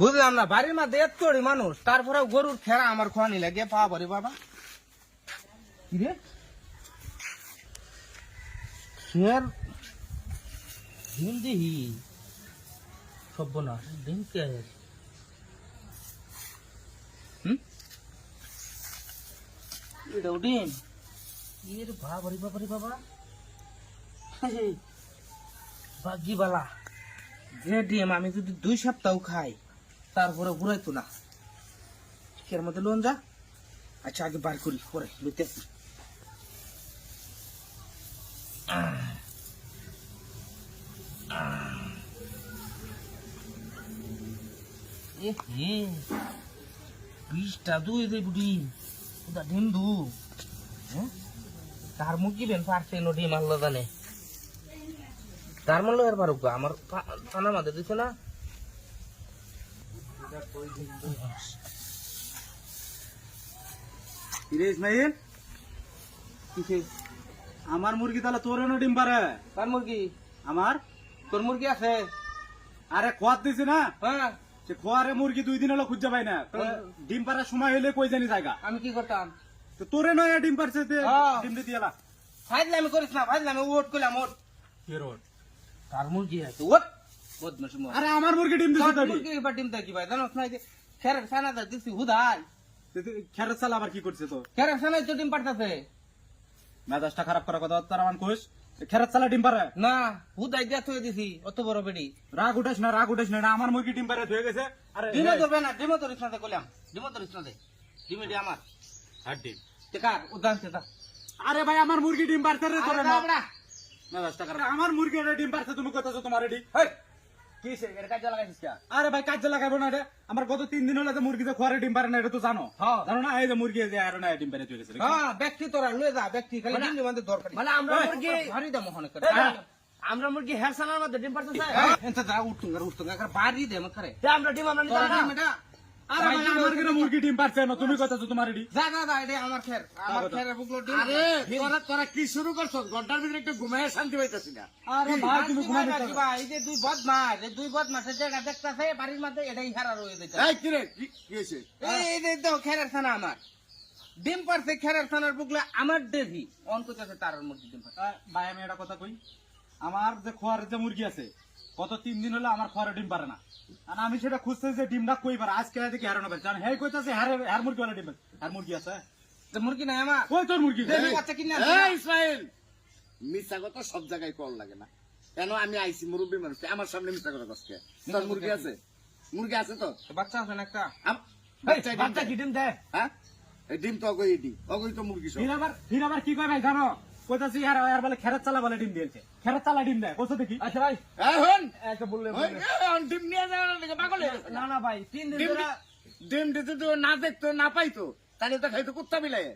বুঝলাম না, বাড়ির মধ্যে এত মানুষ তারপরে গরুর খেরা আমার খোয়ানি লাগে, পা ভরে বাবা। কি রে? খের ডিম দিহি সব্য না ডিম কে বাবা রে বাবা। যে ডিম আমি যদি দুই সপ্তাহ খাই তারপরে ঘুরাইতো না। এর মধ্যে লোন যা। আচ্ছা আগে বার করি, পরে বিশটা দুই দে দু। হ্যাঁ? তার তার এর পারুক আমার থানা মাঝে দিছে না। ইসমাইল? কিসে? আমার মুরগি তাহলে তোর এনে ডিম পারে। কার মুরগি? আমার? তোর মুরগি আছে? আরে খোয়াত দিছি না? হ্যাঁ। সে খোয়ারে মুরগি দুই দিন হলো খুঁজে পাই না। ডিম পাড়ার সময় হলে কই জানি জায়গা? আমি কি করতাম? তো তোরে নয় ডিম পারছে হ্যাঁ। ডিম দিয়ে দিয়ালা। ফাইজলে আমি করিস না ফাইজলে আমি ওট করলাম ওট তার মুরগি আছে? ওট আরে আমার মুরগি ডিম দিছে তো মুরগি এবার ডিম দেয় কি ভাই জানোস না যে খেরের সানা দা দিছি হুদাই খেরের চাল আবার কি করছে তো খেরের সানাই তো ডিম পাঠাছে মেজাজটা খারাপ করার কথা তার আমার কোষ চালা ডিম পারে না হুদাই দিয়া থয়ে দিছি অত বড় বেড়ি। রাগ উঠাস না রাগ উঠাস না আমার মুরগি ডিম পারে ধুয়ে গেছে। আরে ডিমে ধরবে না ডিমে ধরিস না দে কইলাম। ডিমে ধরিস না ডিমে ডি আমার। আর ডিম তে কার উদান তে আরে ভাই আমার মুরগি ডিম পারছে রে তোরে না। আমার মুরগি ডিম পারছে তুমি কইতাছো তোমার রেডি হেই! আরে ভাই কাজে লাগাবো না এটা। আমার গত তিন দিন হলে মুরগিতে খোয়ারে ডিম পারে না এটা তো জানো। হ্যাঁ। জানো না? এই যে মুরগি যে আর না ডিম পারে চলে গেছে। হ্যাঁ ব্যক্তি তোরা লয়ে যা ব্যক্তি খালি ডিম দিবান্তে দরকার মানে আমরা মুরগি ভারী দাম ওখানে করে। আমরা মুরগি হেয়ার সালার মধ্যে ডিম পারতে চাই। যা উঠতুঙ্গা উঠতুঙ্গা করে বাড়ি দে মত করে আমরা ডিম আমরা নিতে না। এটা আরে ভাই আমার মুরগি ডিম পারছে না তুমি কইতাছো তোমার রেডি যা যা যা এটা আমার খের আমার খেরের বুকলো ডিম। আরে তোরা তোরা কি শুরু করছ? ঘণ্টার ভিতরে একটু ঘুমায় শান্তি পাইতেছি না। আরে ভাই তুমি ঘুমাবে কি ভাই, এই যে দুই বদমাস এই দুই বদমাসের জায়গা দেখতাছে বাড়ির মধ্যে এটাই হারা রয়ে যেতে এই কি রে? কি কি এই এই যে খেরের থানা আমার। ডিম পারছে খেরের থানার বুকলে আমার দেহি। অন করতেছে তার মধ্যে ডিম পারছে। ভাই আমি একটা কথা কই। আমার যে খোয়ার যে মুরগি আছে গত তিন দিন হলো আমার খোয়ারে ডিম পারে না। আর আমি সেটা খুঁজতেছি যে ডিমটা কই পারে আজকে দেখি হারানো পারে। কারণ হে কইতাছে হারে হার মুরগি ওলা ডিম। আর মুরগি আছে? তো মুরগি নাই আমার? কই তোর মুরগি। দেহি বাচ্চা কিনে এই ইসমাইল! মিথ্যা কথা সব জায়গায় কল লাগে না। কেন আমি আইছি মুরব্বী মানুষ আমার সামনে মিথ্যা কথা কষ্ট তোর মুরগি আছে? মুরগি আছে তো? বাচ্চা আছে না একটা? বাচ্চা কি। ডিম দেয় হ্যাঁ? এই ডিম তো অগই এটি অগই তো মুরগি সব। ফির আবার ফির আবার কি কয় ভাই জানো? কইতাছি আর আর বলে খেরাত চালা বলে ডিম দিয়েছে। খেরাত চালা ডিম দেয় কইছো দেখি? আচ্ছা ভাই। এখন একটা বললে ডিম নিয়ে যাওয়ার পাগল না না ভাই তিন দিন ডিম দিতে তো না দেখতো না পাইতো। তাহলে তো খাইতো কুত্তা বিলাই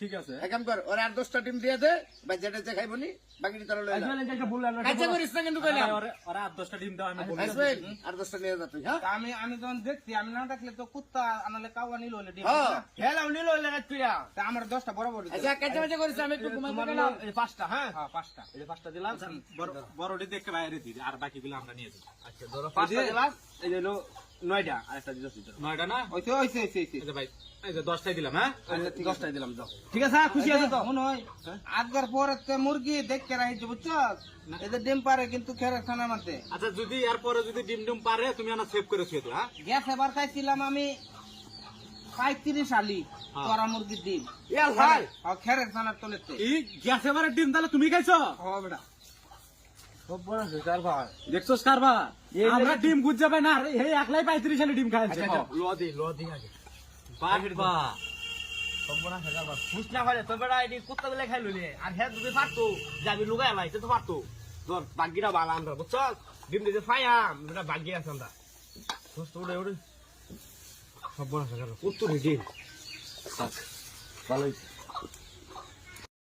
ঠিক আছে। এক কর ওরা আর দশটা ডিম দিয়ে দে বা যেটা যে খাইবো নি বাকিটা তোরা লয়ে কাজে করিস না কিন্তু কইলাম। ওরে- ওরা আট দশটা ডিম দাও আমি বলি আসবেন আর দশটা নিয়ে যা তুই হ্যাঁ? আমি আমি যখন দেখছি আমি না দেখলে তো কুত্তা আনালে কাউয়া নিল হলে ডিম হ্যাঁ। নিল তুই তা আমার দশটা বড় বড় আচ্ছা কাজে মাঝে করিস আমি একটু ঘুমাই গেলাম। পাঁচটা হ্যাঁ? হ্যাঁ পাঁচটা। এই পাঁচটা দিলাম বড় বড়টি দেখে বাইরে দিই আর বাকিগুলো আমরা নিয়ে যাব আচ্ছা ধরো পাঁচটা দিলাম। এই হলো নয়টা আর একটা দিলাম নয়টা না? ওইছে ওইছে ওইছে ওইছে ভাই দশটাই দিলাম হ্যাঁ? আচ্ছা, ঠিক আছে। দশটাই দিলাম যাও। ঠিক আছে খুশি আছে তো? মনে হয় আজকের পরে মুরগি দেখতে রাখছি বুঝছ? এদের ডিম পারে কিন্তু খেরে খানা মারতে। আচ্ছা যদি এরপরে যদি ডিম ডিম পারে তুমি আমার সেভ করে শুয়ে তো হ্যাঁ? গ্যাস এবার খাইছিলাম আমি পঁয়ত্রিশ আলি হ্যাঁ। তোরা মুরগির ডিম। খেরে খানার এই গ্যাস এবারে ডিম তাহলে তুমি খাইছো? বেটা। সব বড় সরকার ভাই? দেখছ কারবা আমরা ডিম গুজে পাই না এই একলাই পঁয়ত্রিশ সালে ডিম আগে। বাবা খাই যদি পারতো যাবি লুগাই আলাই তো পারতো। ধর বাগিরা বালা আমরা বুঝছ ডিম দিতে ফায়াম এটা বাগি আছে আমরা। সুস্থ উড়ে উড়ে। সব বড় সরকার কুত্তুরি ভালোই।